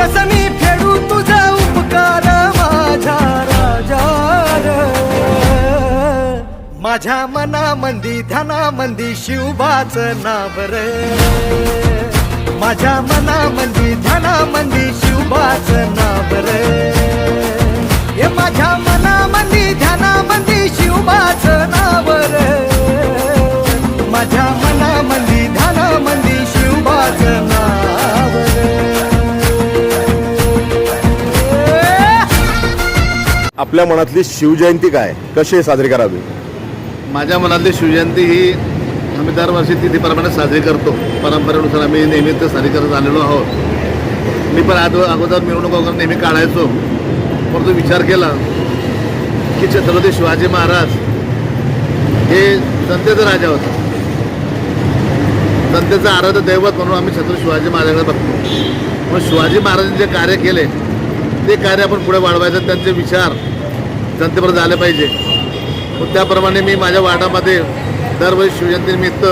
कसमी फेडू तुझा उपकार माझ्या राजार माझ्या मनामंदी ध्यानामंदी शिवबाच नाव रे. माझ्या मनामंदी ध्यानामंदी शिवबाच नावर हे माझ्या मनामंदी ध्यानामंदी शिवबा आपल्या मनातली शिवजयंती काय? कशी साजरी करावी? माझ्या मनातली शिवजयंती ही आम्ही दरवर्षी तिथीप्रमाणे साजरी करतो. परंपरेनुसार आम्ही नेहमी ते साजरी करत आलेलो आहोत. मी पण आज अगोदर मिरवणूक वगैरे नेहमी काढायचो. परंतु विचार केला की छत्रपती शिवाजी महाराज हे जनतेचा राजा होता. जनतेचं आराध्य दैवत म्हणून आम्ही छत्रपती शिवाजी महाराजांकडे बघतो. मग शिवाजी महाराजांनी जे कार्य केले ते कार्य आपण पुढे वाढवायचं त्यांचे विचार जनतेपर्यंत झाले पाहिजे. मग त्याप्रमाणे मी माझ्या वार्डामध्ये दरवर्षी शिवजयंतीनिमित्त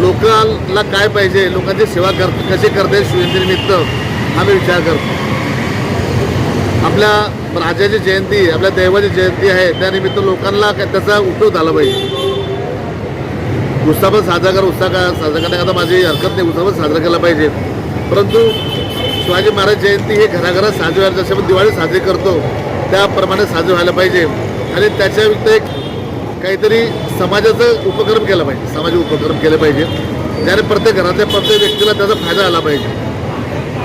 लोकांना काय पाहिजे लोकांची सेवा कर कशी करते शिवजयंतीनिमित्त आम्ही विचार करतो. आपल्या राजाची जयंती आपल्या दैवाची जयंती आहे त्यानिमित्त लोकांना काय त्याचा उपयोग झाला पाहिजे. उत्साह पण साजरा कर उत्साह साजरा करण्याकरता माझी हरकत नाही उत्साह पण साजरा केला पाहिजे. परंतु शिवाजी महाराज जयंती हे घराघरात साजरी व्हायला जसे आपण दिवाळी साजरी करतो त्याप्रमाणे साजरी व्हायला पाहिजे. आणि त्याच्या व्यतिरिक्त एक काहीतरी समाजाचं उपक्रम केला पाहिजे. सामाजिक उपक्रम केले पाहिजे. ज्याने प्रत्येक घरातल्या प्रत्येक व्यक्तीला त्याचा फायदा आला पाहिजे.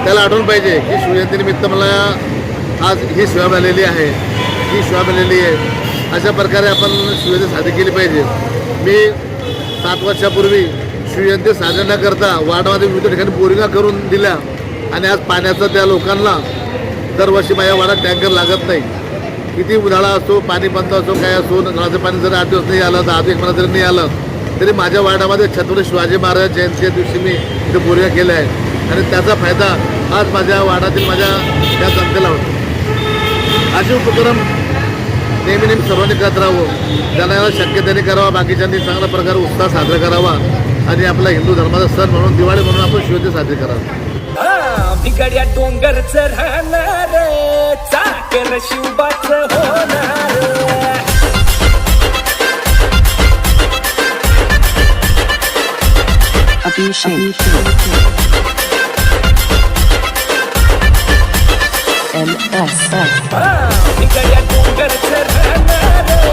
त्याला आठवण पाहिजे की शिवजयंतीनिमित्त मला आज ही सेवा मिळालेली आहे. ही सेवा मिळालेली आहे. अशा प्रकारे आपण शिवजयंती साजरी केली पाहिजे. मी सात वर्षापूर्वी शिवजयंती साजरी न करता वार्डामध्ये विविध ठिकाणी बोरिंगा करून दिल्या. आणि आज पाण्याचा त्या लोकांना दरवर्षी माझ्या वाड्यात टँकर लागत नाही. किती उन्हाळा असो पाणी बंद असो काय असो नळाचं पाणी जर आठ दिवस नाही आलं तर आठ एक महिना जरी नाही आलं तरी माझ्या वाड्यामध्ये छत्रपती शिवाजी महाराज जयंतीच्या दिवशी मी इथे बोरिंगा केल्या आहे. आणि त्याचा फायदा आज माझ्या वाड्यातील माझ्या त्या जनतेला होतो. असे उपक्रम नेहमी नेहमी सर्वांनी करत राहावं. ज्यांना शक्यतेने शक्य त्यांनी करावा बाकीच्यांनी चांगल्या प्रकारे उत्साह साजरा करावा आणि आपला हिंदू धर्माचा सण म्हणून दिवाळी म्हणून आपण शिवजयंती साजरी करावी. बिगड्या डोंगरच राहणार चाकर शिवबाच होणार. बिगड्या डोंगरच राहणार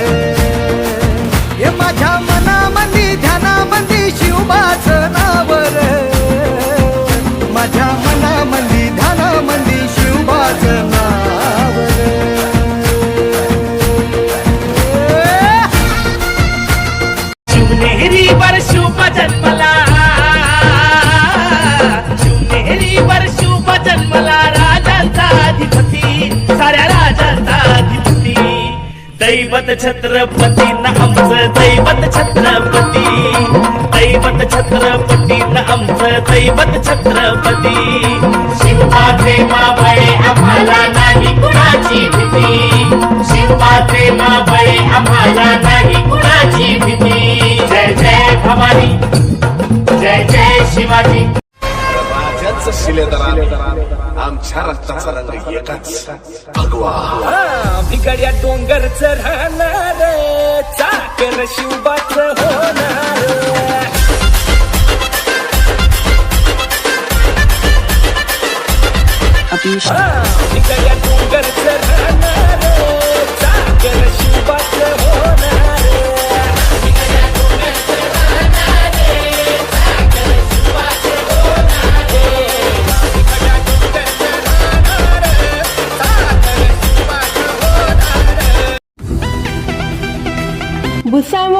दैवत छत्रपती न आमचं दैवत छत्रपती. दैवत छत्रपती न आमचं दैवत छत्रपती. आमच्या रक्ताचा रंग एकच भगवा. बिगड्या डोंगरच राहणार चाकर शिवबाच होणार Abhishek. बिगड्या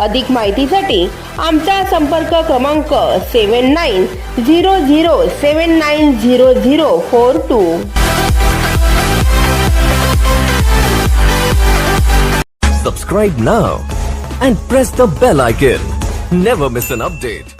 अधिक माहितीसाठी आमचा संपर्क क्रमांक seven nine zero zero seven nine zero zero four two. Subscribe now and press the bell icon never miss an update